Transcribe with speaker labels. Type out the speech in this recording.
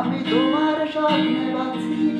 Speaker 1: আমি তোমার স্বপ্নে বাঁচি।